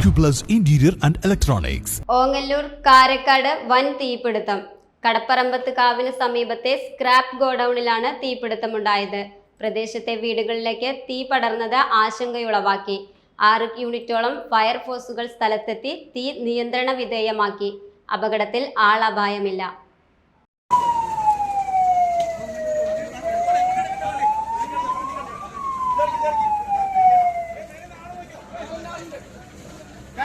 Acuplus interior and Electronics. Ongallur Karakkad വൻ തീപിടുത്തം. കടപ്പറമ്പത്ത് കാവിന് സമീപത്തെ സ്ക്രാപ്പ് ഗോഡൌണിലാണ് തീപിടുത്തമുണ്ടായത്. പ്രദേശത്തെ വീടുകളിലേക്ക് തീ പടർന്നത് ആശങ്കയുളവാക്കി. ആറ് യൂണിറ്റോളം ഫയർഫോഴ്സുകൾ സ്ഥലത്തെത്തി തീ നിയന്ത്രണ വിധേയമാക്കി. അപകടത്തിൽ ആളപായമില്ല.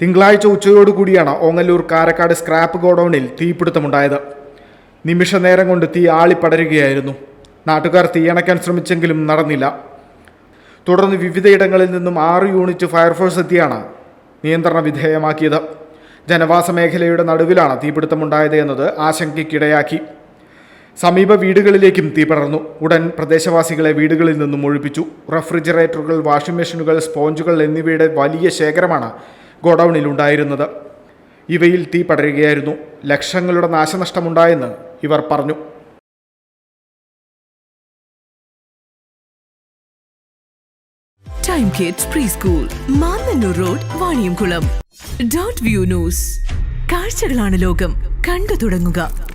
തിങ്കളാഴ്ച ഉച്ചയോടുകൂടിയാണ് ഓങ്ങല്ലൂർ കാരക്കാട് സ്ക്രാപ്പ് ഗോഡൌണിൽ തീപിടുത്തമുണ്ടായത്. നിമിഷ നേരം കൊണ്ട് തീ ആളിപ്പടരുകയായിരുന്നു. നാട്ടുകാർ തീയണയ്ക്കാൻ ശ്രമിച്ചെങ്കിലും നടന്നില്ല. തുടർന്ന് വിവിധയിടങ്ങളിൽ നിന്നും ആറ് യൂണിറ്റ് ഫയർഫോഴ്സ് എത്തിയാണ് നിയന്ത്രണ വിധേയമാക്കിയത്. ജനവാസ മേഖലയുടെ നടുവിലാണ് തീപിടുത്തമുണ്ടായത് എന്നത് ആശങ്കയ്ക്കിടയാക്കി. സമീപ വീടുകളിലേക്കും തീ പടർന്നു. ഉടൻ പ്രദേശവാസികളെ വീടുകളിൽ നിന്നും ഒഴിപ്പിച്ചു. റെഫ്രിജറേറ്ററുകൾ വാഷിംഗ് മെഷീനുകൾ സ്പോഞ്ചുകൾ എന്നിവയുടെ വലിയ ശേഖരമാണ് ഗോഡൌണിൽ ഉണ്ടായിരുന്നത് ഇവയിൽ തീ പടരുകയായിരുന്നു. ലക്ഷങ്ങളുടെ നാശനഷ്ടമുണ്ടായെന്ന് ഇവർ പറഞ്ഞു. Time kids pre school Mannannur road Vaniyamkulam dot view news കാഴ്ചകളാണ് ലോകം. കണ്ടു തുടങ്ങുക.